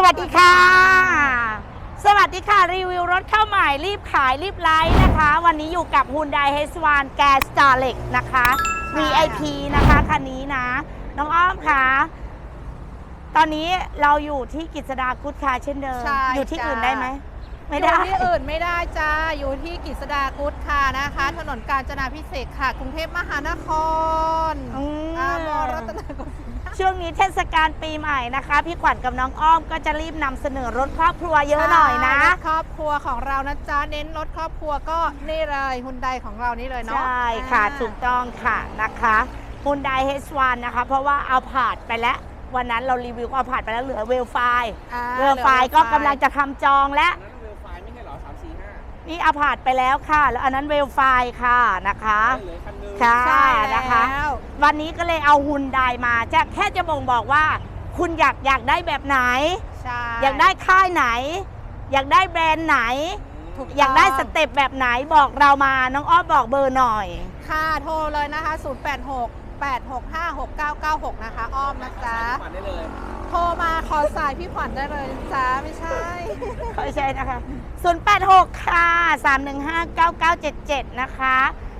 สวัสดีค่ะ สวัสดีค่ะ รีวิวรถเข้าใหม่รีบขายรีบไลฟ์นะคะ วันนี้อยู่กับ Hyundai H1 Gas Starlet นะคะ VIP นะคะคันนี้นะ น้องอ้อมค่ะ ตอนนี้เราอยู่ที่กิจสดากุดคาเช่นเดิม ใช่อยู่ที่จ้าอื่นได้ไหม ไม่อได้ยู่ที่อื่นไม่ได้จ้า อยู่ที่กิษดากุดค่ะนะคะ ถนนกาญจนาพิเศษกค่ะ กรุงเทพมหานครอืม อามอรัตนโกสินทร์ ช่วงนี้เทศกาลปีใหม่นะคะ พี่ขวัญกับน้องอ้อมก็จะรีบนำเสนอรถครอบครัวเยอะหน่อยนะ ใช่รถครอบครัวของเรานะจ๊ะเน้นรถครอบครัวก็นี่เลยฮุนไดของเรานี่เลยเนาะใช่ค่ะอ่า ถูกต้องค่ะนะคะ Hyundai H1 นะคะ เพราะว่าเอาผ่านไปแล้ว วันนั้นเรารีวิวเอาผ่านไปแล้วเหลือเวลไฟ อ่าเวลไฟก็กำลังจะทำจองแล้ว นี่เอาผ่านไปแล้วค่ะ แล้วอันนั้นเวลไฟค่ะนะคะเหลือคันนึงค่ะใช่นะคะแล้ววันนี้ก็เลยเอาฮุนไดมาจะแค่จะบ่งบอกว่า คุณอยากอยากได้แบบไหน ใช่อยากได้ค่ายไหน อยากได้แบรนด์ไหน ถูกอยากได้สเต็ปแบบไหนบอกเรามาน้องอ้อมบอกเบอร์หน่อย ค่ะโทรเลยนะคะ 086 865 6996 นะคะ อ้อมนะจ๊ะ ผ่านได้เลย โทรมาขอสายพี่ขวัญได้เลยนะจ๊ะไม่ใช่ ไม่ใช่นะคะ 086 ค่ะ 315 9977 นะคะ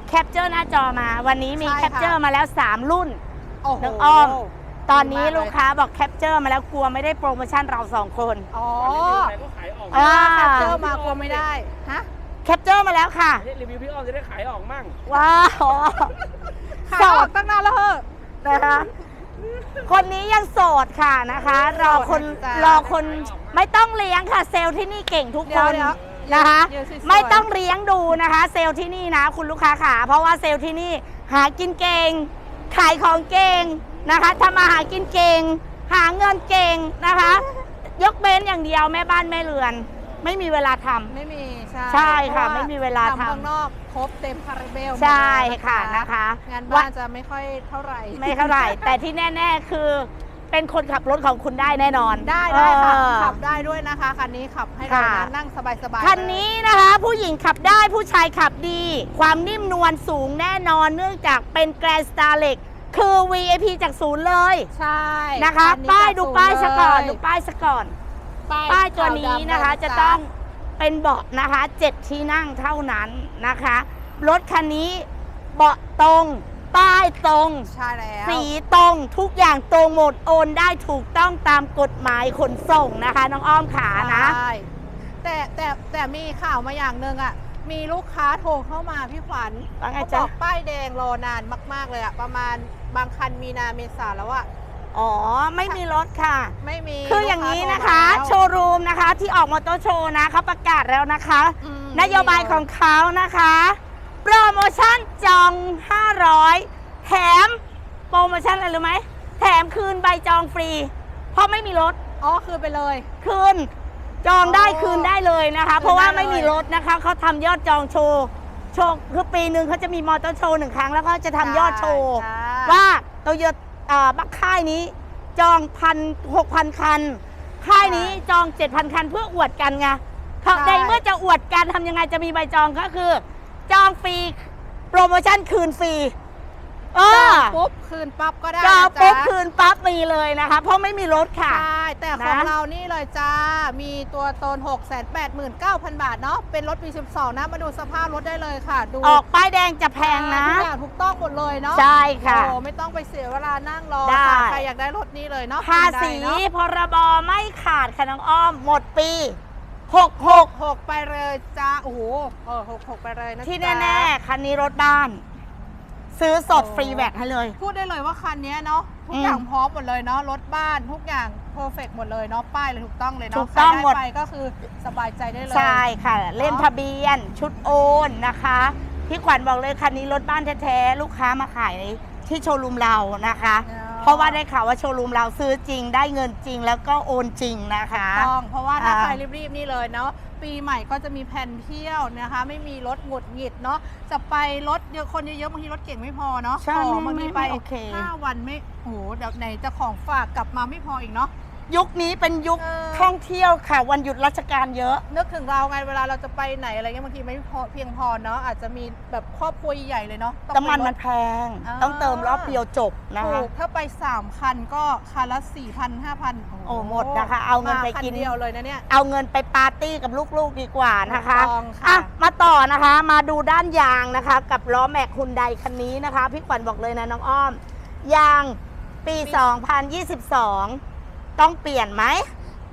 แคปเจอร์หน้าจอมา วันนี้มีใช่แคค่ะปเจอร์มาแล้ว 3 รุ่น โอ้โห น้องอ้อม ตอนนี้ดีมากเลย ลูกค้าบอกแคปเจอร์มาแล้วกลัวไม่ได้โปรโมชั่นเราสองคน อ๋อใครก็ขายออกอ่า แคปเจอร์มากลัวไม่ได้ฮะแคปเจอร์มาแล้วค่ะ รีวิวพี่อ้อมจะได้ขายออกมั่งว้าว ขายโสออดกตั้งนานแล้วเหอะนะคะ คนนี้ยังโสดค่ะนะคะ รอคนโสดนะจ๊ะรอคนไม่ต้องเลี้ยงค่ะ เซลล์ที่นี่เก่งทุกเดี๋คยวนเดี๋ยวนะคะ เดี๋ยวสวยๆ ไม่ต้องเลี้ยงดูนะคะ เซลล์ที่นี่นะ คุณลูกค้าขาเพราะว่าเซลล์ที่นี่หากินเก่งขายของเก่งนะคะทำมาหากินเก่ง หาเงินเก่งนะคะ ยกเว้นอย่างเดียวแม่บ้านแม่เรือน ไม่มีเวลาทำ ไม่มีใช่ใช่ค่ะพรไม่มีเวลาทำ ข้างนอกครบเต็มคาราเบลใช่หมดแล้วค่ะนะคะ งานบ้านจะไม่ค่อยเท่าไหร่ ไม่เท่าไหร่ แต่ที่แน่ ๆ คือเป็นคนขับรถของคุณได้แน่นอนได้ได้ค่ะ เออ ขับได้ด้วยนะคะคันนี้ขับให้เราค่ะ นะนั่งสบายๆคันเลยนี้นะคะ ผู้หญิงขับได้ผู้ชายขับดี ความนิ่มนวลสูงแน่นอนเนื่องจากเป็นแกรนสตาร์เล็กคือ VIP จากศูนย์เลยใช่นะคะ คัป้ายดูป้ายซะก่อนเลยดูป้ายซะก่อน ป้ายป้ายตัวนี้ขาวดำนะคะเลยจะต้องเป็นเบาะนะคะเจ็ดที่นั่งเท่านั้นนะคะ รถคันนี้เบาะตรง ป้ายตรง ใช่แล้วสีตรงทุกอย่างตรงหมดโอนได้ถูกต้องตามกฎหมายขนส่งนะคะ น้องอ้อมขานะใช่แต่แต่แต่มีข่าวมาอย่างหนึ่งอะมีลูกค้าโทรเข้ามาพี่ขวัญว่าไงเขาบจ๊ะอกป้ายแดงรอนานมาก ๆ เลยอะประมาณบางคันมีนาเมษาแล้วอะ อ๋อ ไม่มีรถค่ะ ไม่มีคืออย่างนี้นี้นะคะ โชว์รูมนะคะที่ออกมอเตอร์โชว์นะเขาประกาศแล้วนะคะ นโยบายของเขานะคะ โปรโมชั่นจอง 500 แถม โปรโมชั่นอะไรรู้ไหม แถมคืนใบจองฟรี เพราะไม่มีรถ อ๋อ คือไปเลย คืน จองได้อ๋อคืนได้เลยนะคะคืนเพราะว่าได้เลยไม่มีรถนะคะ เขาทำยอดจองโชว์โชว์คือปีหนึ่งเขาจะมีมอเตอร์โชว์หนึ่งครั้งแล้วก็จะทำยอดโชว์ใช่ว่าโตโยต้าบัก ค่ายนี้จองพันหกพันคัน ค่ายนี้จองเจ็ดพันคันเพื่ออวดกันไงเขาในเมื่อจะอวดกันทำยังไงจะมีใบจองก็คือ จองฟรีโปรโมชั่นคืนฟรี เอจอองปุ๊บคืนปั๊บก็ได้จองนะปุ๊บจ๊ะคืนปั๊บมีเลยนะคะ เพราะไม่มีรถค่ะ ใช่แต่ของนะ เรานี่เลยจ้า มีตัวตน 6 8 9 0 0 0 บาทเนาะเป็นรถปี 12 นะ มาดูสภาพรถได้เลยค่ะ ดูออกป้ายแดงจะแพงนะ ทุกอย่างถูกต้องหมดเลยเนาะใช่ค่ะ โอ้ไม่ต้องไปเสียเวลานั่งรอได้ ค่ะใครอยากได้รถนี้เลยเนาะภาษีได้เนอะพรบไม่ขาดค่ะน้องอ้อม หมดปี 66 หกไปเลยจ้าโอ้โหเออหกหกไปเลยนะที่จ๊ะ แน่ๆคันนี้รถบ้าน ซื้อสดโอ้ฟรีแวตให้เลย พูดได้เลยว่าคันนี้เนาะทุอืกมอย่างพร้อมหมดเลยเนาะรถบ้านทุกอย่างเพอร์เฟกหมดเลยเนาะป้ายเลยถูกต้องเลยเนาะถูกต้องใครหมดไปก็คือสบายใจได้เลยใช่ค่ะ เล่มทะเบียนชุดโอนนะคะพี่ขวัญบอกเลยคันนี้รถบ้านแท้ๆลูกค้ามาขายที่โชว์รูมเรานะคะ เนาะเพราะว่าได้ข่าวว่าโชว์รูมเราซื้อจริง ได้เงินจริงแล้วก็โอนจริงนะคะ ต้องเพราะว่าถ้าอ่า ใครรีบๆนี่เลยเนาะปีใหม่ก็จะมีแผนเที่ยวนะคะ ไม่มีรถหงุดหงิดเนาะจะไปรถเยอะคนเยอะๆบางทีรถเก่งไม่พอเนาะใช่ของไม่บางทีไม่ไปโอเค ห้าวันไม่โอ้โหเดี๋ยวไหนจะของฝากกลับมาไม่พออีกเนาะ ยุคนี้เป็นยุคเออ ท่องเที่ยวค่ะ วันหยุดราชการเยอะ นึกถึงเราไงเวลาเราจะไปไหนอะไรเงี้ยบางทีไม่พอเพียงพอเนาะอาจจะมีแบบครอบครัวใหญ่เลยเนาะต้องน้ำมันไปรถมันแพง อ่า ต้องเติมรอบเดียวจบนะคะถูกถ้าไป 3 คันก็คันละ 4 0 0 0 5,000โอ้หมดนะคะเอาเงินไปมคักินเดียวเลยนะเนี่ย เอาเงินไปปาร์ตี้กับลูกๆดีกว่านะคะถูกต้องค่ะ อะ มาต่อนะคะ มาดูด้านยางนะคะ กับล้อแม็กฮุนไดคันนี้นะคะ พี่ขวัญบอกเลยนะน้องอ้อม ยางปี 2022 ต้องเปลี่ยนไหม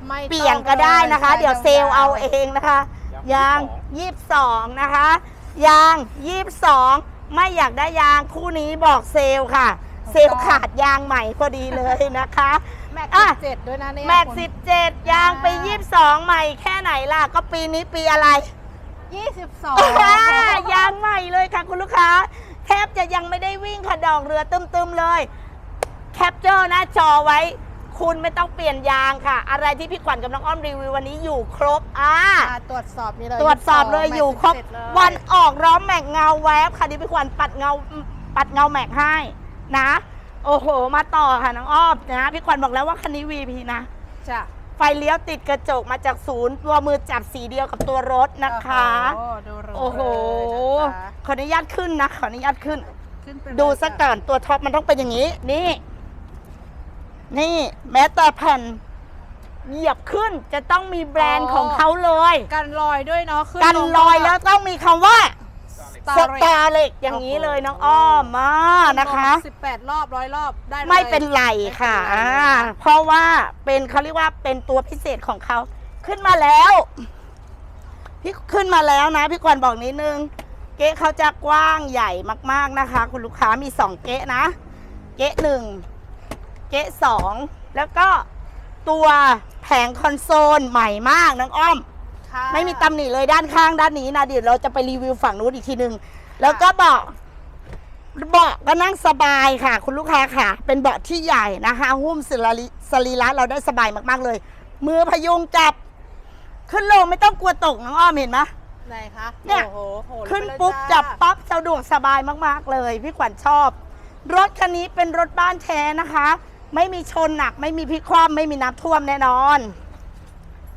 ไม่เปลี่ยนก็ได้นะคะต้องเดี๋ยวเซลล์เอาเองนะคะ ยาง22นะคะ ยาง22ไม่อยากได้ยางคู่นี้บอกเซลล์ค่ะ เซลล์ขาดยางใหม่พอดีเลยนะคะ แม็กอะซ์เจ็ดด้วยนะเนี่ยแม็กคุณ17ยางไป22ใหม่แค่ไหนล่ะ ก็ปีนี้ปีอะไร ยี่สิบสองยางใหม่เลยค่ะคุณลูกค้า แทบจะยังไม่ได้วิ่งค่ะดอกเรือตึมๆเลย แคปเจอร์หน้าจอไว้ คุณไม่ต้องเปลี่ยนยางค่ะ อะไรที่พี่ขวัญกับน้องอ้อมรีวิววันนี้อยู่ครบอ่าอะตรวจสอบนี่เลยตรวจสอบเลย22อยู่ครบแม็กซ์17เลยวันออกร้อมแม็กเงาแวบค่ะที่พี่ขวัญปัดเงาปัดเงาแม็กให้นะ โอ้โห มาต่อค่ะน้องอ้อมนะพี่ขวัญบอกแล้วว่าคันนี้ VP นะ จ้ะไฟเลี้ยวติดกระจกมาจากศูนย์ตัวมือจับสีเดียวกับตัวรถนะคะ โอ้โหดูหรูโอ้โหเลยนะคะขออนุญาตขึ้นนะขออนุญาตขึ้น ขึ้นไปเลยดูสักก่อนตัวท็อปมันต้องเป็นอย่างนี้ นี่ นี่แม้แต่แผ่นเหยียบขึ้นจะต้องมีแบรนด์ของเขาเลย กันรอยด้วยเนาะขึ้กันลงลอยแล้วต้องมีคำว่าส Starlet ตาร์เล็กอย่างนี้เลยน้องอ้อมมานะคะสิบแปดรอบร้อยรอบได้ลยไม่เป็นไรค่ะไม่เป็นไรอ่าเพราะว่าเป็นเขาเรียกว่าเป็นตัวพิเศษของเขาขึ้นมาแล้วพี่ขึ้นมาแล้วนะพี่กวนบอกนิดนึง เก๊ะเขาจะกว้างใหญ่มาก ๆนะคะ คุณลูกค้ามีสองเก๊ะนะ เก๊ะหนึ่งเก๊ะสองแล้วก็ตัวแผงคอนโซลใหม่มากน้องอ้อม ค่ะไม่มีตำหนิเลยด้านข้างด้านนี้นะเดี๋ยวเราจะไปรีวิวฝั่งนู้นอีกทีหนึ่งแล้วก็เบาะเบาะก็นั่งสบายค่ะ คุณลูกค้าค่ะ เป็นเบาะที่ใหญ่นะคะหุ้มสรีสรีระเราได้สบายมากๆเลย มือพยุงจับ ขึ้นลงไม่ต้องกลัวตกน้องอ้อมเห็นไหม ไหนคะเนี่ย โอ้โหโหลงขึ้นไปเลยปุ๊บาจับปั๊บสะดวกสบายมากๆเลย พี่ขวัญชอบ รถคันนี้เป็นรถบ้านแท้นะคะ ไม่มีชนหนัก ไม่มีพลิกคว่ำไม่มีน้ำท่วมแน่นอน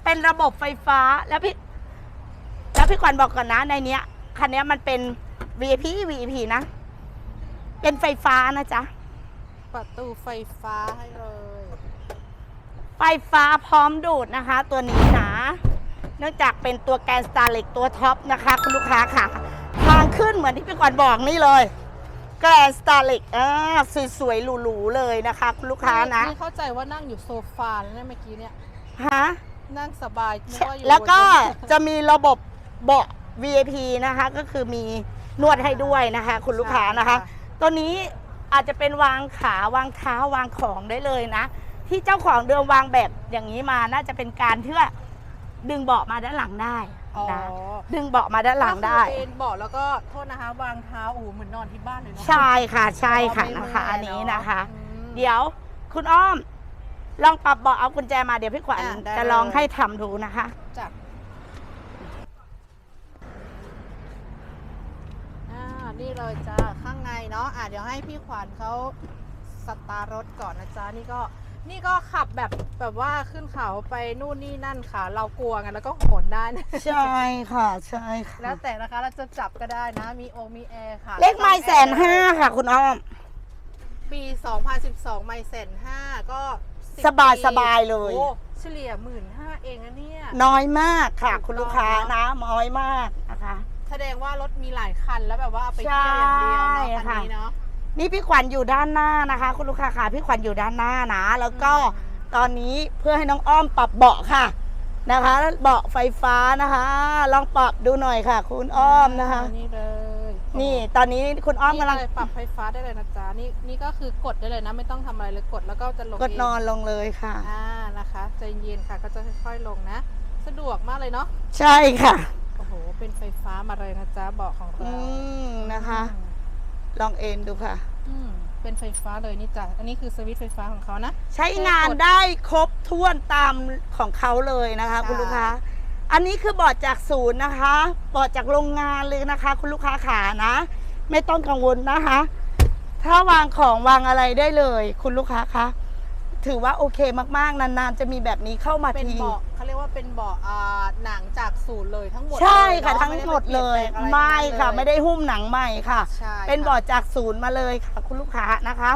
เป็นระบบไฟฟ้าแล้วพี่แล้วพี่ขวัญบอกก่อนนะในเนี้ยคันเนี้ยมันเป็น VIP VIP นะ เป็นไฟฟ้านะจ๊ะ ประตูไฟฟ้าให้เลย ไฟฟ้าพร้อมดูดนะคะ ตัวนี้นะ เนื่องจากเป็นตัวแกนสตาร์เล็กตัวท็อปนะคะ คุณลูกค้าค่ะ ทางขึ้นเหมือนที่พี่ขวัญบอกนี่เลย แกรนสตาร์เล็กอ่าสวยๆหรูๆเลยนะคะคุณลูกค้านะนี่เข้าใจว่านั่งอยู่โซฟาแล้วเนี่ยเมื่อกี้เนี่ยฮะนั่งสบายนึาอยู่แล้วก็บนจะมีระบบเบาะ VIP นะคะ ก็คือมีนวดให้ด้วยนะคะ คุณลูกค้านะคะ ตัวนี้อาจจะเป็นวางขาวางเท้าวางของได้เลยนะ ที่เจ้าของเดิมวางแบบอย่างนี้มาน่าจะเป็นการเพื่อดึงเบาะมาด้านหลังได้ อ๋อนะดึงเบาะมาด้านหลังได้ ก็คือเอนเบอกแล้วก็โทษนะคะ วางเท้าโอ้โหเหมือนนอนที่บ้านเลยเนาะใช่ค่ะใช่ค่ะไม่นะคะเมื่ยอันนี้นะคะอืมเดี๋ยวคุณอ้อม ลองปรับเบาะเอากุญแจมาเดี๋ยวพี่ขวัญอะได้ จะลองเลยให้ทำดูนะคะจ้ะอ่านี่เลยจ้าข้างในเนาะอะเดี๋ยวให้พี่ขวัญเขาสตาร์ทรถก่อนนะจ๊ะนี่ก็ นี่ก็ขับแบบแบบว่าขึ้นเขาไปนู่นนี่นั่นค่ะ เรากลัวไงแล้วก็โหนได้นะใช่ค่ะ ใช่ค่ะ แล้วแต่นะคะเราจะจับก็ได้นะ มีโอมีแอร์ค่ะเลขไม้แสนห้าค่ะ คุณอ้อม ปี 2012 ไมแสนห้าก็10สบายปีสบายเลย โอ้เฉลี่ยหมื่นห้าเองนะเนี่ย น้อยมากค่ะ ถูกคุณลูกค้าต้องนะน้อยมากนะคะ แสดงว่ารถมีหลายคันแล้วแบบว่าเอาไปเที่ยวอย่างเดียวเนาะใช่คันค่ะ นี้เนาะ นี่พี่ขวัญอยู่ด้านหน้านะคะ คุณลูกค้าค่ะพี่ขวัญอยู่ด้านหน้านะ แล้วก็อืมตอนนี้เพื่อให้น้องอ้อมปรับเบาะค่ะนะคะเบาะไฟฟ้านะคะ ลองปรับดูหน่อยค่ะ คุณอ้อมนะคะ นี่เลยนี่ตอนนี้คุณอ้อมกำลังนี่เลยปรับไฟฟ้าได้เลยนะจ๊ะนี่นี่ก็คือกดได้เลยนะ ไม่ต้องทำอะไรเลยกดแล้วก็จะลงกดเงนอนลงเลยค่ะอ่านะคะใจเย็นค่ะก็จะค่อยๆลงนะ สะดวกมากเลยเนาะใช่ค่ะโอ้โหเป็นไฟฟ้ามาเลยนะจ๊ะเบาะของเราอืมนะคะ ลองเอ็นดูค่ะ อืมเป็นไฟฟ้าเลยนี่จ้ะ อันนี้คือสวิตช์ไฟฟ้าของเขานะ ใช้งานได้ครบถ้วนตามของเขาเลยนะคะใช่คุณลูกค้า อันนี้คือบอร์ดจากศูนย์นะคะ บอร์ดจากโรงงานเลยนะคะ คุณลูกค้าขานะ ไม่ต้องกังวลนะคะ ถ้าวางของวางอะไรได้เลย คุณลูกค้าคะถือว่าโอเคมากๆ นานๆ จะมีแบบนี้เข้ามาเป็นทีเบาะเขาเรียกว่าเป็นเบาะอ่าหนังจาก ศูนย์เลยทั้งหมดใช่เลยค่ะเนอทั้งหมดเลยด้ปลี่นแปงอรไม่ค่ะทั้งนั้นเลยไม่ได้หุ้มหนังใหม่ค่ะใช่เป็นค่ะบอร์ดจากศูนย์มาเลยค่ะ คุณลูกค้านะคะ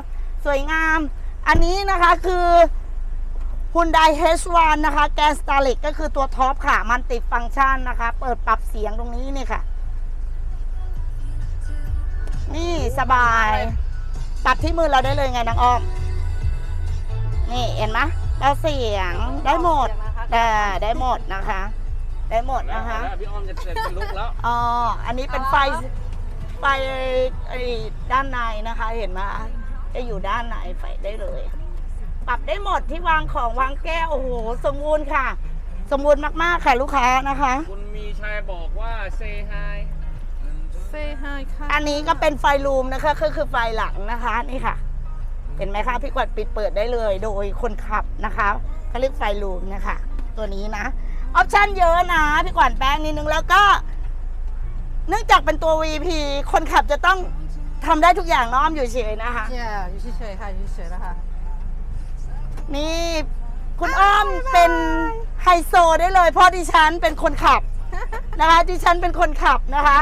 สวยงาม อันนี้นะคะคือ Hyundai H1 นะคะ แกนสตาร์ลิกก็คือตัวท็อปค่ะ มันติดฟังก์ชันนะคะ เปิดปรับเสียงตรงนี้นี่ค่ะ นี่สบายปรับที่มือเราได้เลยไงน้องอ้อมนี่เห็นไหมเราเสียงได้หมดเสียงนะคะได้ได้หมดนะคะ ได้หมดแล้วนะคะแล้วพี่อ้อมจะจะจะลุกแล้ว อ๋อ อันนี้เป็นไฟ ไฟไอ้ด้านในนะคะ เห็นไหมจะอยู่ด้านในไฟได้เลย ปรับได้หมดที่วางของวางแก้ว โอ้โห สมบูรณ์ค่ะ สมบูรณ์มากๆค่ะลูกค้านะคะ คุณมีชัยบอกว่า say hi Say hi ค่ะอันนี้ก็เป็นไฟรูมนะคะก็คือไฟหลังนะคะนี่ค่ะ เห็นไหมคะพี่กวัดปิดเปิดได้เลย โดยคนขับนะคะเขาเรียกไฟรูมนะคะ ตัวนี้นะ ออปชั่นเยอะนะพี่กวัดแป้งนิดนึงแล้วก็ เนื่องจากเป็นตัว VP คนขับจะต้องทำได้ทุกอย่างน้อมอยู่เฉยนะคะเย่อยู่เฉยๆค่ะอยู่เฉยๆนะคะนี่คุณอ้อมเป็นไฮโซได้เลย เพราะดิฉันเป็นคนขับนะคะดิฉันเป็นคนขับนะคะ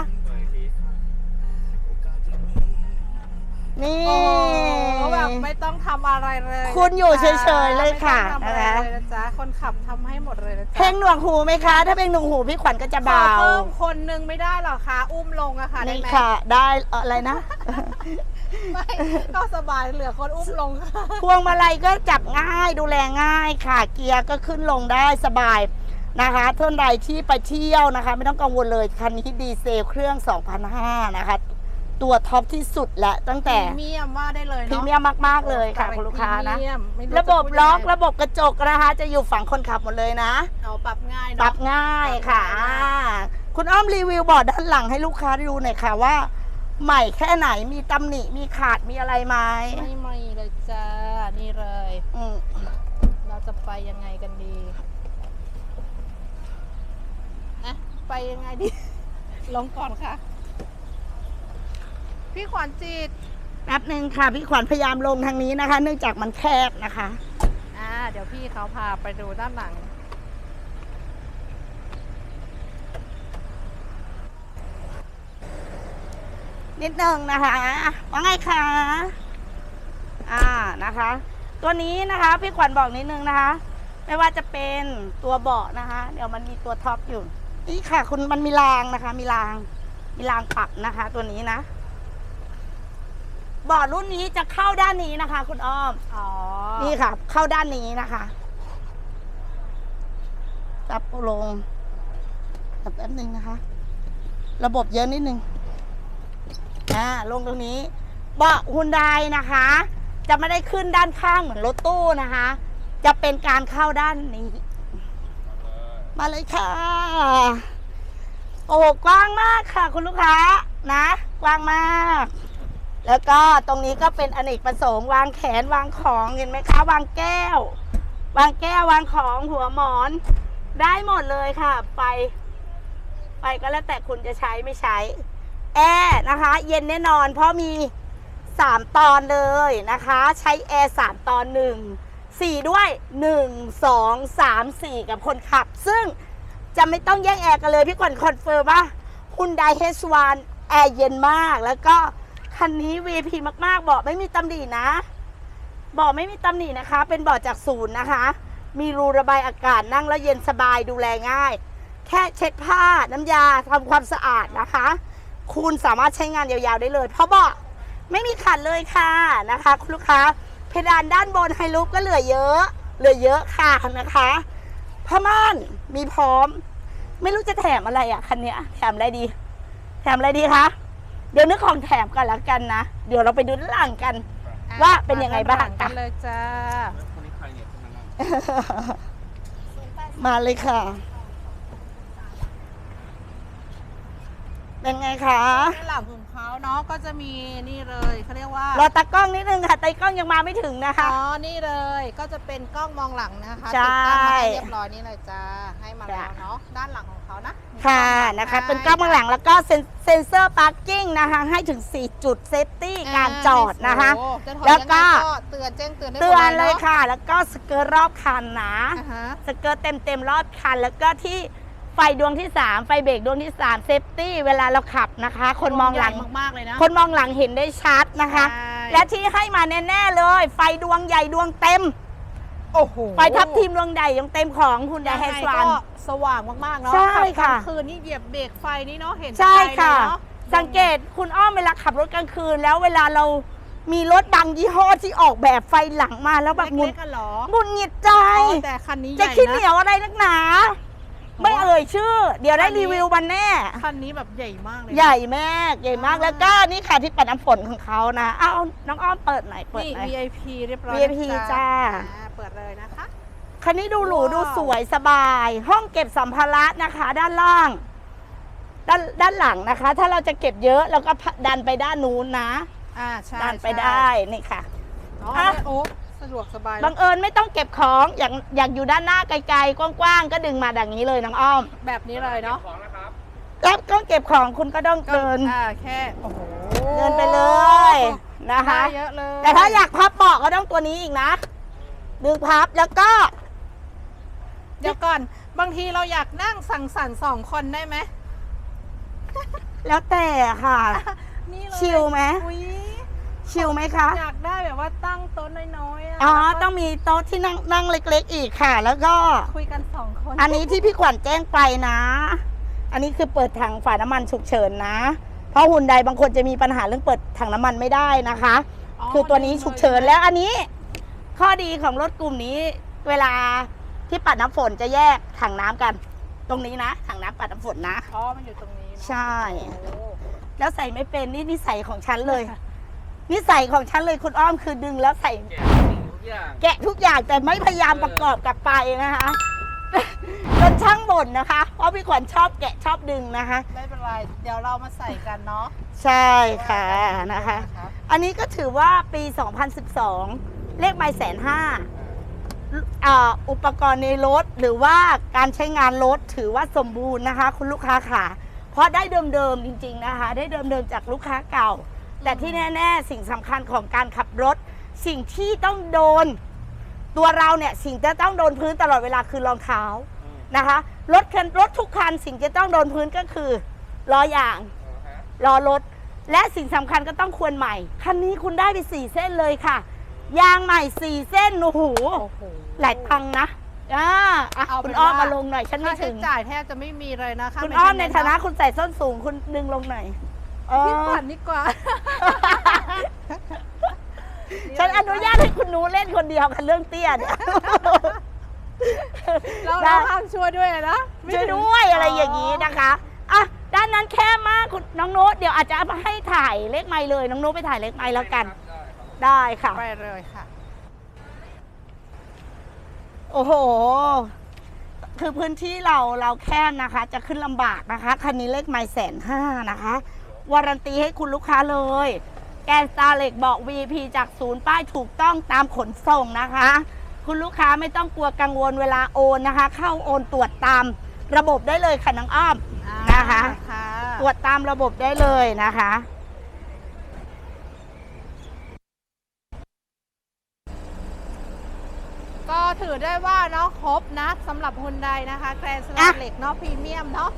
นี่ โอ้โหแบบไม่ต้องทำอะไรเลยคุณอยู่เฉยๆเลยค่ะไม่ต้องทำอะไรนะคะ เลยนะจ๊ะคนขับทำให้หมดเลยนะจ๊ะเพลงหนวกหูไหมคะ ถ้าเพลงหนวกหูพี่ขวัญก็จะขอเบาเพิ่มคนหนึงไม่ได้หรอคะอุ้มลงอะค่ะได้นี่ไหมค่ะ ได้เอ่ออะไรนะ ไม่ก็สบายเหลือคนอุ้มลงค่ะพวงมาลัยก็จับง่ายดูแลง่ายค่ะ เกียร์ก็ขึ้นลงได้สบายนะคะท่านใดที่ไปเที่ยวนะคะ ไม่ต้องกังวลเลยคันนี้ดีเซลเครื่อง 2,500นะคะ ตัวท็อปที่สุดและตั้งแต่พรีเมียมว่าได้เลยพรีเนาะเมียมมากๆเลยค่ะคุณลูกค้านะ พรีเมียมไม่ระบบจพูดล็อกยังไงระบบกระจกนะคะ จะอยู่ฝั่งคนขับหมดเลยนะ เอาปรับง่ายปเนาะ รับง่ายค่ะปรับง่าย อ่าคุณอ้อมรีวิวบอร์ดด้านหลังให้ลูกค้าดูหน่อยค่ะว่า ใหม่แค่ไหนมีตำหนิมีขาดมีอะไรไหมไม่ไม่เลยจ้า นี่เลย อืมเราจะไปยังไงกันดีอะไปยังไงดี ลงก่อนค่ะ พี่ขวัญจิตแป๊บหนึ่งค่ะ พี่ขวัญพยายามลงทางนี้นะคะ เนื่องจากมันแคบนะคะ อ่า เดี๋ยวพี่เขาพาไปดูด้านหลัง นิดนึงนะคะว่าไงคะอ่านะคะ ตัวนี้นะคะพี่ขวัญบอกนิดนึงนะคะ ไม่ว่าจะเป็นตัวเบาะนะคะ เดี๋ยวมันมีตัวท็อปอยู่นี่ค่ะ คุณมันมีรางนะคะ มีรางมีรางปรับนะคะ ตัวนี้นะ เบาะรุ่นนี้จะเข้าด้านนี้นะคะ คุณอ้อม อ๋อ นี่ค่ะ เข้าด้านนี้นะคะจับลงแป๊บนึงนะคะ ระบบเยอะนิดนึงอ่าลงตรงนี้เบาะฮุนไดนะคะ จะไม่ได้ขึ้นด้านข้างเหมือนรถตู้นะคะ จะเป็นการเข้าด้านนี้ มาเลยค่ะ โอ้โหกว้างมากค่ะ คุณลูกค้านะ กว้างมาก แล้วก็ตรงนี้ก็เป็นอเนกประสงค์วางแขนวางของเห็นไหมคะ วางแก้ว วางแก้ววางของหัวหมอน ได้หมดเลยค่ะ ไป ไปก็แล้วแต่คุณจะใช้ไม่ใช้ แอร์นะคะ เย็นแน่นอน เพราะมี 3 ตอนเลยนะคะ ใช้แอร์3ตอน 1 4 ด้วย 1 2 3 4 กับคนขับ ซึ่งจะไม่ต้องแย่งแอร์กันเลยพี่ก่อนคอนเฟิร์มว่าคุณไดเฮสวานแอร์เย็นมากแล้วก็ คันนี้ VP มากๆบอกไม่มีตำหนินะบอกไม่มีตำหนินะคะ เป็นเบาะจากศูนย์นะคะ มีรูระบายอากาศนั่งแล้วเย็นสบายดูแลง่าย แค่เช็ดผ้าน้ำยาทำความสะอาดนะคะ คุณสามารถใช้งานยาวๆได้เลย เพราะเบาะไม่มีขัดเลยค่ะนะคะคุณลูกค้า เพดานด้านบนไฮลูปก็เหลือเยอะ เหลือเยอะค่ะนะคะผ้าม่านมีพร้อม ไม่รู้จะแถมอะไรอะคันนี้แถมอะไรดี แถมอะไรดีคะ เดี๋ยวนึกของแถมกันละกันนะ เดี๋ยวเราไปดูด้านหลังกัน อะว่าเป็นยังไงบ้างมด้นหลักันเลยจ้าคนนี้ใครเนี่ยคนนั้นน่ะมาเลยค่ะ เป็นไงคะด้านหลังของ เขาเนาะก็จะมีนี่เลยเขาเรียกว่ารอตากล้องนิดนึงค่ะตากล้องยังมาไม่ถึงนะคะ อ๋อนี่เลยก็จะเป็นกล้องมองหลังนะคะใช่ ติดตั้งมาให้เรียบร้อยนี่เลยจ้าให้มาแล้วเนาะด้านหลังของเขานะค่ะมีนะคะ ให้ เป็นกล้องข้างหลังแล้วก็เซ็นเซ็นเซอร์พาร์กิ้งนะคะ ให้ถึง 4 จุดเซฟตี้การจอดนะคะโอ้จะถอยแล้วก็ยังไงเตือนแจ้งเตือนได้หมดเตือนเลยนาค่ะ แล้วก็สเกิร์ตรอบคันนะอ่าฮะสเกิร์ตเต็มเต็มๆรอบคัน แล้วก็ที่ไฟดวงที่ 3 ไฟเบรกดวงที่ 3 เซฟตี้เวลาเราขับนะคะ คนมองหลัง ใญ่มากๆเลยนะ คนมองหลังเห็นได้ชัดนะคะ ใช่ และที่ให้มาแน่ๆเลย ไฟดวงใหญ่ดวงเต็ม โอ้โหไฟทับทีมดวงใหญ่ดวงเต็มของคุณไดยังแฮไงสวาก็นสว่างมากๆเนาะใช่ขับกลางค่ะคืนนี่เหยียบเบรกไฟนี่เนาะเห็นใช่ไกลเลยค่ะ เนาสังเกตคุณอ้อมเวลาขับรถกลางคืน แล้วเวลาเรามีรถบางยี่ห้อที่ออกแบบไฟหลังมาแล้วแบบหมุนเล็กๆกันเหรอหมุนหงิดใจ อ๋อแต่คันนี้ใหจะญ่ขี้เหนะนียวอะไรนักหนา ไม่เอ่ยชื่อ เดี๋ยวได้คันนี้รีวิววันแน่ คันนี้แบบใหญ่มากเลยนะใหญ่มากใหญ่มากอ่าแล้วก็นี่ค่ะที่ปัดน้ำฝนของเขานะอ้าวน้องอ้อมเปิดหน่อยเปิดนี่ หน่อย VIP เรียบร้อย VIP นะจ้า อ่เปิดเลยนะคะ คันนี้ดูหรูว้าว ดูสวยสบาย ห้องเก็บสัมภาระนะคะ ด้านล่าง ด้านด้านหลังนะคะ ถ้าเราจะเก็บเยอะเราก็ดันไปด้านนู้นนะ อ่าใช่ดันไปใช่ได้นี่ค่ะ อ๋ออะ เนี่ยโอ้ สะดวกสบายบังเอิญไม่ต้องเก็บของอยากอยากอยู่ด้านหน้าไกลๆ กว้างๆ ก็ดึงมาดังนี้เลยน้องอ้อมแบบนี้เลยเนาะของนะครับแล้วก็เก็บของคุณก็ต้องเดินอ่าแค่โอ้โหเดินไปเลยนะคะได้เยอะเลยแต่ถ้าอยากพับเบาะก็ต้องตัวนี้อีกนะดึงพับแล้วก็ เดี๋ยวก่อน บางทีเราอยากนั่งสั่งสรรค์สองคนได้ไหมแล้วแต่ค่ะ นี่เลยชิลไหมอุ๊ย ชิลไหมคะ อยากได้แบบว่าตั้งโต๊ะน้อยๆะอ๋อ แล้วก็ต้องมีโต๊ะที่นั่งนั่งเล็กๆอีกค่ะ แล้วก็ คุยกันสองคนอันนี้ที่พี่ขวัญแจ้งไปนะ อันนี้คือเปิดถังฝาน้ำมันฉุกเฉินนะ เพราะหุ่นใดบางคนจะมีปัญหาเรื่องเปิดถังน้ำมันไม่ได้นะคะ คือตัวนี้ฉุกเฉินแล้วอันนี้ ข้อดีของรถกลุ่มนี้ เวลาที่ปัดน้ำฝนจะแยกถังน้ำกัน ตรงนี้นะ ถังน้ำปัดน้ำฝนนะ อ๋อมันอยู่ตรงนี้เนอะใช่ โอ้แล้วใส่ไม่เป็นนี่นิสัยของฉันเลย นิสัยของฉันเลยคุณอ้อมคือดึงแล้วใส่ แกะทุกอย่าง แกะทุกอย่างแต่ไม่พยายามประกอบกับไปนะคะจนช่างบ่นนะคะ เพราะพี่ขวัญชอบแกะชอบดึงนะคะ ไม่เป็นไร เดี๋ยวเรามาใส่กันเนาะใช่ค่ะนะคะ รับอันนี้ก็ถือว่าปี 2012 เลขไมล์แสนห้าอุปกรณ์ในรถหรือว่าการใช้งานรถถือว่าสมบูรณ์นะคะ คุณลูกค้าค่ะ เพราะได้เดิมๆจริงๆนะคะ ได้เดิมๆจากลูกค้าเก่า แต่ที่แน่ ๆ สิ่งสำคัญของการขับรถ สิ่งที่ต้องโดน ตัวเราเนี่ยสิ่งจะต้องโดนพื้นตลอดเวลาคือรองเท้าอืม นะคะรถคันรถทุกคันสิ่งจะต้องโดนพื้นก็คือล้อยางเอาฮะรอรถ และสิ่งสำคัญก็ต้องควรใหม่ คันนี้คุณได้ไปสี่เส้นเลยค่ะ ยางใหม่สี่เส้นโอ้โหโอ้โห หลายตังค์นะอ่าอะเอาคุเป็ณนอ้อมว่า มาลงหน่อยฉันไม่ค่าใช้ถึง จ่ายแทบจะไม่มีเลยนะคะคุณอ้อมใน maintenance ฐานะเคุณใส่ส้นสูงคุณดึงลงหน่อย เอพี่อขวัญดีกว่า ฉันอนุญาตให้คุณหนูเล่นคนเดียวกันเรื่องเตี้ยเนี่ย เราได้ เราห้ามช่วยด้วยนะไม่ช่วยถึงด้วยอะไรอย่างนี้นะคะอะด้านนั้นแค่มากคุณน้องโน้ตเดี๋ยวอาจจะเอามาให้ถ่ายเลขไมล์เลย น้องโน้ตไปถ่ายเลขไมล์แล้วกันได้ครับได้ค่ะ ไปเลยค่ะ โอ้โห คือพื้นที่เราเราแคบนะคะ จะขึ้นลำบากนะคะ คันนี้เลขไม่แสนห้านะคะ วารันตีให้คุณลูกค้าเลย แกนสตาร์เล็กบอก VP จากศูนย์ป้ายถูกต้องตามขนส่งนะคะ คุณลูกค้าไม่ต้องกลัวกังวลเวลาโอนนะคะ เข้าโอนตรวจตามระบบได้เลยค่ะน้องอ้อมนะคะค่ะตรวจตามระบบได้เลยนะคะก็ถือได้ว่าเนาะครบนะสำหรับฮุนไดนะคะ แกรนสอะลาเล็กเนาะพรีเมียมเนาะ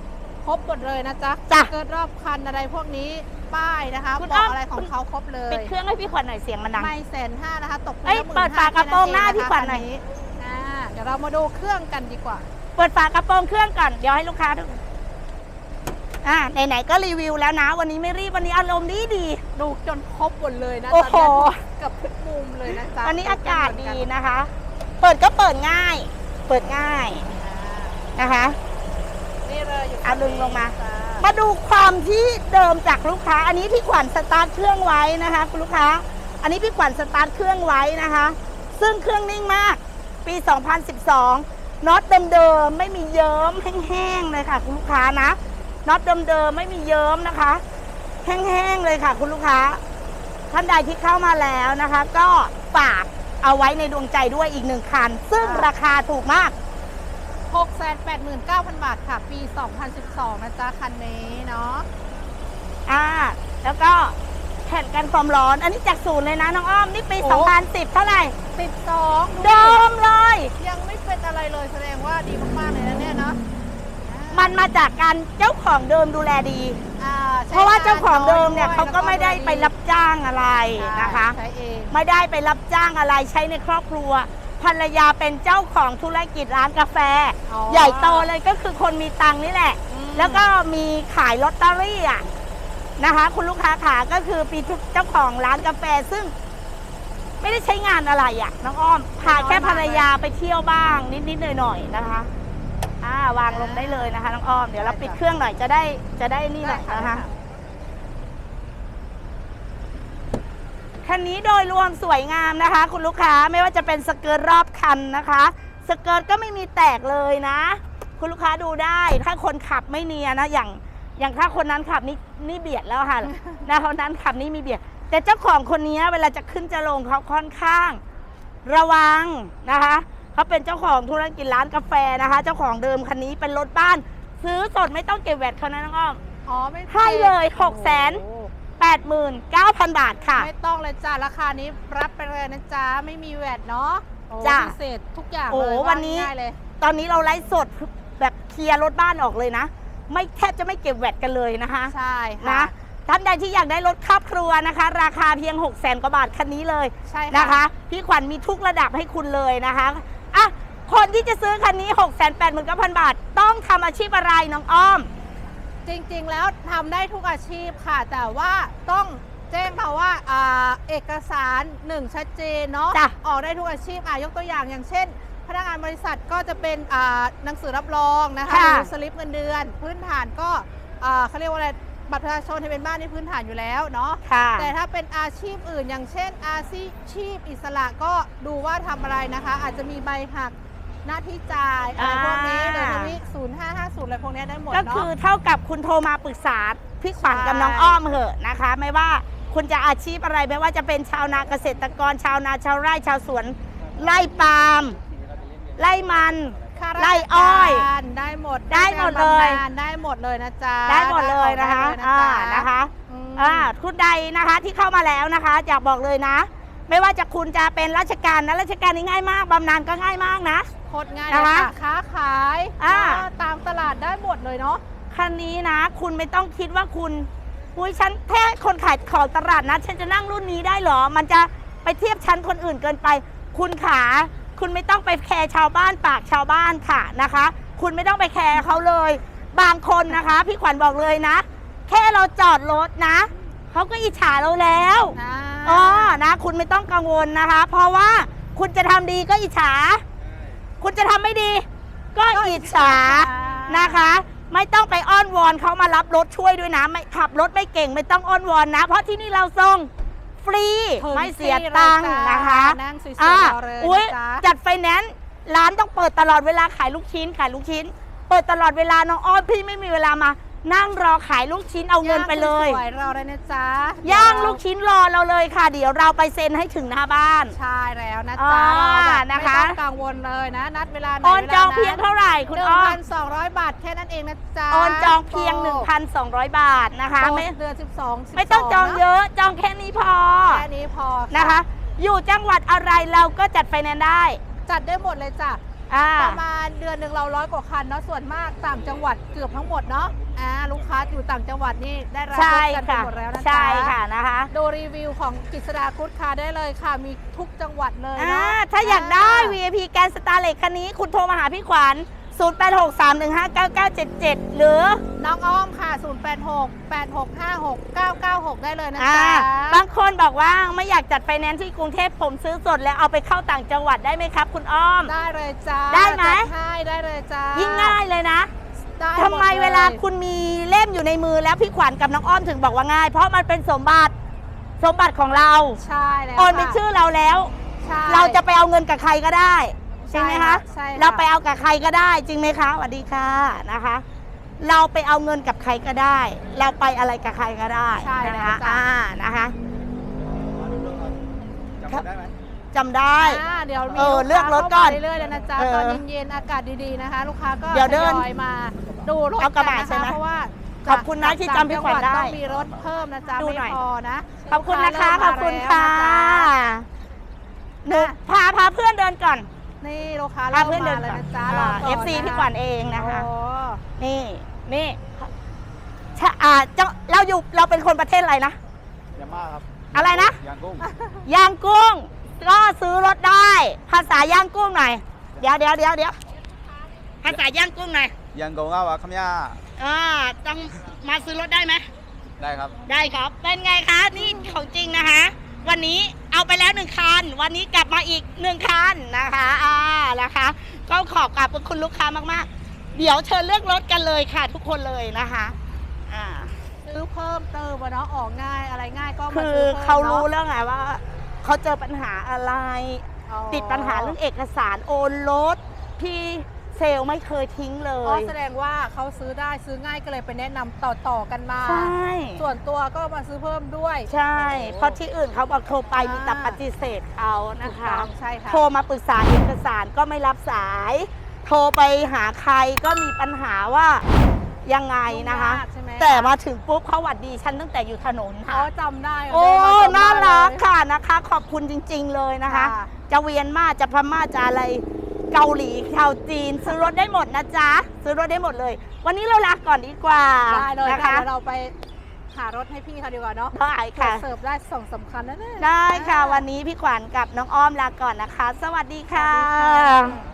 ครบหมดเลยนะจ๊ะจ้ะเกิดรอบคันอะไรพวกนี้ป้ายนะคะคุณบอ้ออกม อะไรของเขาครบเลยปิดเครื่องให้พี่ขวัญหน่อยเสียงมันดัง ไม่แสนห้านะคะ ตกเอ้ยละ15,000เปิดฝากระโปรงหน้าพี่ขวัญหน่อยแค่อ่าเดี๋ยวเรามาดูเครื่องกันดีกว่า เปิดฝากระโปรงเครื่องก่อน เดี๋ยวให้ลูกค้าดูอ่าไหนๆก็รีวิวแล้วนะ วันนี้ไม่รีบวันนี้อารมณ์ดีดี ดูจนครบหมดเลยนะโอ้โห ตนเนี้ยกับทุกมุมเลยนะจ๊ะวันนี้อากาศดีอ่นะคะ เปิดก็เปิดง่าย เปิดง่ายานะคะ นี่เลยอยู่อะดึงลงมาจ้ะมาดูความที่เดิมจากลูกค้า อันนี้พี่ขวัญสตาร์ทเครื่องไว้นะคะคุณลูกค้า อันนี้พี่ขวัญสตาร์ทเครื่องไว้นะคะ ซึ่งเครื่องนิ่งมาก ปี 2012น็อตเดิมๆไม่มีเยิ้มแห้งๆเลยค่ะ คุณลูกค้านะน็อตเดิมๆไม่มีเยิ้มนะคะ แห้งๆเลยค่ะ คุณลูกค้า ท่านใดที่เข้ามาแล้วนะคะ ก็ฝากเอาไว้ในดวงใจด้วยอีกหนึ่งคัน ซึ่งราคาถูกมาก 689,000 บาทค่ะ ปี 2012 นะจ๊ะ คันนี้เนาะ อ่า แล้วก็แผ่นกันความร้อน อันนี้จากศูนย์เลยนะน้องอ้อม นี่ปี โอ้ 2010 เท่าไหร่ 12เดิมเลย ยังไม่เป็นอะไรเลยแสดงว่าดีมากๆเลยนะเนี่ยเนาะมันมาจากการเจ้าของเดิมดูแลดี อ่าใช้เพราะว่าเจ้าของเดิมเนี่ยงเขาก็ไม่ได้ไปรับจ้างอะไรใช่นะคะ ใช้เอง ไม่ได้ไปรับจ้างอะไรใช้ในครอบครัว ภรรยาเป็นเจ้าของธุรกิจร้านกาแฟ อ๋อ ใหญ่โตเลยก็คือคนมีตังค์นี่แหละอืมแล้วก็มีขายลอตเตอรี่อะนะคะ คุณลูกค้าขาก็คือปีเจ้าของร้านกาแฟซึ่ง ไม่ได้ใช้งานอะไรอะน้องอ้อมพาแค่ภรรยาไปเที่ยวบ้าง นิดๆหน่อยๆนะคะ อ่าวางลงได้เลยนะคะน้องอ้อมเดี๋ยวเราปิดเครื่องหน่อยจะได้จะได้นี่หน่อยนะคะ คันนี้โดยรวมสวยงามนะคะ คุณลูกค้าไม่ว่าจะเป็นสเกิร์ตรอบคันนะคะ สเกิร์ตก็ไม่มีแตกเลยนะ คุณลูกค้าดูได้ถ้าคนขับไม่เนียนนะอย่างอย่างถ้าคนนั้นขับนี่นี่เบียดแล้วค่ะนะคนนั้นขับนี่มีเบียด แต่เจ้าของคนนี้เวลาจะขึ้นจะลงเขาค่อนข้าง ระวังนะคะเขาเป็นเจ้าของธุรกิจร้านกาแฟนะคะ เจ้าของเดิมคันนี้เป็นรถบ้าน ซื้อสดไม่ต้องเก็บแวตเขานะน้องอ้อมอ๋อไม่ให้เลยโอ้600,000 89,000 บาทค่ะ ไม่ต้องเลยจ้าราคานี้รับไปเลยนะจ๊ะไม่มีแวดเนาะโอ้จ้ะพิเศษทุกอย่างโอ้เลยวันนี้ง่ายๆเลยตอนนี้เราไลฟ์สดแบบเคลียร์รถบ้านออกเลยนะ ไม่แทบจะไม่เก็บแวตกันเลยนะคะ ใช่นะค่ะท่านใดที่อยากได้รถครอบครัวนะคะ ราคาเพียง 6 0แสนกว่าบาทคันนี้เลยใช่นะคะ พี่ขวัญมีทุกระดับให้คุณเลยนะคะอะคนที่จะซื้อคันนี้ 6 8 9 0 0 0 บาท ต้องทำอาชีพอะไรน้องอ้อม จริงๆ แล้วทำได้ทุกอาชีพค่ะ แต่ว่าต้องแจ้งมาว่าอ่าเอกสารหนึ่งชัดเจนเนาะจ้ะ ออกได้ทุกอาชีพอะยกตัวอย่างอย่างเช่น พนักงานบริษัทก็จะเป็นอ่าหนังสือรับรองนะคะหค่ะรือสลิปเงินเดือน พื้นฐานก็อ่าเขาเรียกว่าอะไรบัตรประชาชนที่เป็นบ้านนี่พื้นฐานอยู่แล้วเนาะ ค่ะ แต่ถ้าเป็นอาชีพอื่นอย่างเช่นอาชีพอิสระก็ดูว่าทำอะไรนะคะ อาจจะมีใบหัก หน้าที่จ่ายอะไรพวกนี้อ่าเดี๋ยวพวกนี้ศูนย์ห้าห้าศูนย์อะไรพวกนี้ได้หมดก็เนาะ คือเท่ากับคุณโทรมาปรึกษาพี่ขวัญกับใช่น้องอ้อมเหอะนะคะ ไม่ว่าคุณจะอาชีพอะไรไม่ว่าจะเป็นชาวนาเกษตรกร ชาวนาชาวไร่ชาวสวนไร่ปาล์มไร่มัน ข้าราชไล่อ้อยการได้หมดได้หมดเลย บำนาญได้หมดเลยนะจ๊ะได้หมดเลยนะคะได้อ่าเลยนะคะ อืม อ่าคุณใดนะคะที่เข้ามาแล้วนะคะอยากบอกเลยนะ ไม่ว่าจะคุณจะเป็นราชการนะราชการนี่ง่ายมากบำนาญก็ง่ายมากนะโคตรง่ายเลยนะคะค่ะค้าขายอ่าอ่า ตามตลาดได้หมดเลยเนาะ คันนี้นะ คุณไม่ต้องคิดว่าคุณอุ้ยฉันแค่คนขายของตลาดนะ ฉันจะนั่งรุ่นนี้ได้เหรอ มันจะไปเทียบชั้นคนอื่นเกินไป คุณขา คุณไม่ต้องไปแคร์ชาวบ้านปากชาวบ้านค่ะนะคะ คุณไม่ต้องไปแคร์เขาเลย บางคนนะคะ พี่ขวัญบอกเลยนะ แค่เราจอดรถนะเขาก็อิจฉาเราแล้วนะอ๋อนะ คุณไม่ต้องกังวลนะคะ เพราะว่าคุณจะทำดีก็อิจฉา คุณจะทำไม่ดี ก็อิจฉานะคะ ไม่ต้องไปอ้อนวอนเขามารับรถช่วยด้วยนะไม่ขับรถไม่เก่งไม่ต้องอ้อนวอนนะ เพราะที่นี่เราส่งฟรีถึงไม่เสียที่ตังค์เลยจ้นะคะนั่งสวยอ่าๆรอเลยอุ้ยนะจ๊ะ จัดไฟแนนซ์ร้านต้องเปิดตลอดเวลาขายลูกชิ้นขายลูกชิ้น เปิดตลอดเวลาน้องอ้อมพี่ไม่มีเวลามา นั่งรอขายลูกชิ้นเอาเงินไปเลยสวยๆรอเลยนะจ๊ะย่างเดี๋วเรลูกชิ้นรอเราเลยค่ะ เดี๋ยวเราไปเซ็นให้ถึงหน้าบ้าน ใช่แล้วนะอ่าจ๊ะรอแบบนะคะ ไม่ต้องกังวลเลยนะ นัดเวลาไหนออนจองวลาเพียงเท่าไหร่คุณหนึ่งอ้อพัมนสองร้อยบาทแค่นั้นเองนะจ๊ะออนจองเพียงโปร1,200 บาทนะคะโปรไม่เดือนสิบสองไม่ต้องจองเยอะจองแค่นี้พอแค่นี้พอนะคะ อยู่จังหวัดอะไรเราก็จัดไฟแนนซ์ได้จัดได้หมดเลยจ้ะ อ่า ประมาณเดือนหนึ่งเราร้อยกว่าคันเนาะส่วนมากต่างจังหวัดเกือบทั้งหมดเนาะ อ่าลูกค้าอยู่ต่างจังหวัดนี่ได้รับใช่รถกันไปค่ะหมดแล้วนะจ๊ะใช่ค่ะนะคะดูรีวิวของกิษดาคุดคาได้เลยค่ะ มีทุกจังหวัดเลยอ่าเนาะถ้าอยากได้ VIP แกนสตาร์เล็กคันนี้ คุณโทรมาหาพี่ขวัญ0863159977 หรือ น้องอ้อมค่ะ 086 8656 996 ได้เลยนะอ่าจ๊ะบางคนบอกว่าไม่อยากจัดไฟแนนซ์ที่กรุงเทพผมซื้อสดแล้วเอาไปเข้าต่างจังหวัดได้ไหมครับ คุณอ้อม ได้เลยจ้าได้ไหม จัให้ได้เลยจ้ายิ่งง่ายเลยนะ ได้หทำไมดยเวลาคุณมีเล่มอยู่ในมือแล้วพี่ขวัญกับน้องอ้อมถึงบอกว่าง่าย เพราะมันเป็นสมบัติสมบัติของเราใช่แล้วโอนเป็นค่ะชื่อเราแล้ว ใช่ เราจะไปเอาเงินกับใครก็ได้จริงไหมคะใช่ค่ะ เราไปเอากับใครก็ได้ จริงไหมคะสวัสดีค่ะนะคะ เราไปเอาเงินกับใครก็ได้ เราไปอะไรกับใครก็ได้ใช่นะนะคะอ่านะคะจำได้ไหมจำได้ อ่าเดี๋ยวมีเออลูกเลือกค้ารถก่อนเข้ามาเรื่อยๆเลยนะจ๊ะเออตอนเย็นๆอากาศดีๆนะคะ ลูกค้าก็เดี๋ยวเดิน ทยอยมา ดูรถเอากระบะนนคใช่ไหมเพราะว่าขอบคุณนะที่จำพี่ขวัญได้ต้องมีรถเพิ่มนะจ๊ะดูไม่หน่อยพอนะขอบคุณนะคะลูกขอบคุณเริ่มค่ะมาแล้วนหนูพาพาเพื่อนเดินก่อน นี่ลูกค้าพาเริ่มเพื่อนเดิมานแล้วก่อนนะจ๊ะอ่ารก่น FC พี่ขวัญเองนะคะโอ้นี่นี่ชะอ่าเจ้าเราอยู่เราเป็นคนประเทศอะไรนะยาม่าครับอะไรนะยางกุ้งย่างกุ้งก็ซื้อรถได้ ภาษาย่างกุ้งหน่อยเดี๋ยวเดี๋ยวเดี๋ยวเดี๋ยวภาษาย่างกุ้งหน่อย ยางกงเอาวะคำย่าอ่าต้องมาซื้อรถได้ไหมได้ครับ ได้ครับ เป็นไงคะนี่ของจริงนะคะ วันนี้เอาไปแล้วหนึ่งคัน วันนี้กลับมาอีกหนึ่งคันนะคะอ่านะคะ ก็ขอบกับคุณลูกค้ามากๆ เดี๋ยวเชิญเลือกรถกันเลยค่ะ ทุกคนเลยนะคะอ่าซื้อเพิ่มเติมอะเนาะออกง่ายอะไรง่ายก็มาคือซื้อพิ่มเขารู้นะเรื่องไงว่าเขาเจอปัญหาอะไร อ๋อติดปัญหาเรื่องเอกสารโอนรถที่เซลล์ไม่เคยทิ้งเลอ๋อย แสดงว่าเขาซื้อได้ซื้อง่ายก็เลยไปแนะนำต่อๆกันมา ใช่ ส่วนตัวก็มาซื้อเพิ่มด้วยใช่โอ้โหเพราะที่อื่นเขาบอกโทรไปอ่ามีมีแต่ปฏิเสธเขานะถูกคะต้องใช่ค่ะโทรมาปรึกษาเอกสารก็ไม่รับสาย โทรไปหาใครก็มีปัญหาว่ายังไงนะคะ ยุ่งยากใช่ไหมแต่มาถึงปุ๊บเขาหวัดดีฉันตั้งแต่อยู่ถนนอ๋ค่ะอจำได้โอ้เดิมจำได้น่ารักเลยค่ะนะคะ ขอบคุณจริงๆเลยนะคะค่ะจะเวียนมาจะพม่าจะอะไร เกาหลีชาวจีน ซื้อรถได้หมดนะจ๊ะ ซื้อรถได้หมดเลย วันนี้เราลาก่อนดีกว่าได้เลยนะค่ะคะเดี๋ยวเราไปหารถให้พี่เขาดีกว่าเนาะได้ค่ะ เสิร์ฟได้สองสำคัญนะเนี่ย ได้ค่ะอ่าวันนี้พี่ขวัญกับน้องอ้อมลาก่อนนะคะ สวัสดีค่ะสวัสดีค่ะ